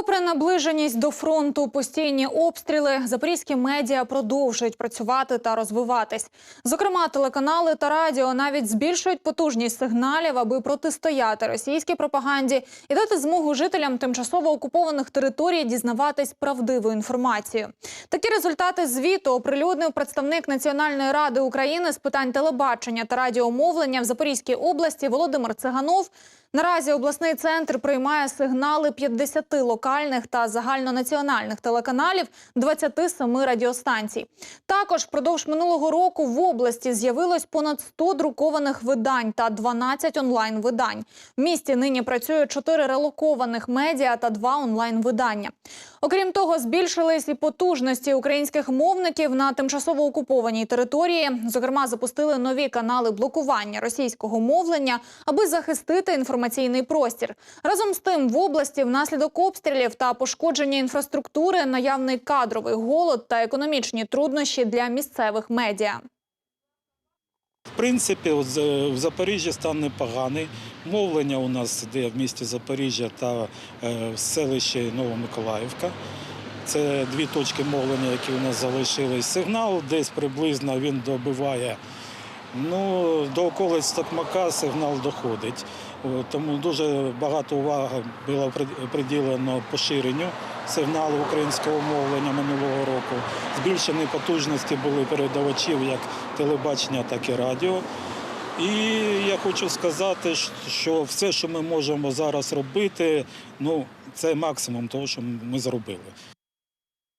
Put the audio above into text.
Попри наближеність до фронту, постійні обстріли, запорізькі медіа продовжують працювати та розвиватись. Зокрема, телеканали та радіо навіть збільшують потужність сигналів, аби протистояти російській пропаганді і дати змогу жителям тимчасово окупованих територій дізнаватись правдиву інформацію. Такі результати звіту оприлюднив представник Національної ради України з питань телебачення та радіомовлення в Запорізькій області Володимир Циганов. Наразі обласний центр приймає сигнали 50 локальних та загальнонаціональних телеканалів 27 радіостанцій. Також впродовж минулого року в області з'явилось понад 100 друкованих видань та 12 онлайн-видань. В місті нині працює 4 релокованих медіа та 2 онлайн-видання. Окрім того, збільшились і потужності українських мовників на тимчасово окупованій території. Зокрема, запустили нові канали блокування російського мовлення, аби захистити інформаційний простір. Разом з тим, в області внаслідок обстрілів та пошкодження інфраструктури наявний кадровий голод та економічні труднощі для місцевих медіа. В принципі, в Запоріжжі стан непоганий. Мовлення у нас йде в місті Запоріжжя та е, в селищі Новомиколаївка. Це дві точки мовлення, які у нас залишились. Сигнал десь приблизно він добиває. Ну, до околиць Токмака сигнал доходить. Тому дуже багато уваги було приділено поширенню сигналу українського мовлення минулого року. Збільшені потужності були передавачів як телебачення, так і радіо. І я хочу сказати, що все, що ми можемо зараз робити, ну це максимум того, що ми зробили.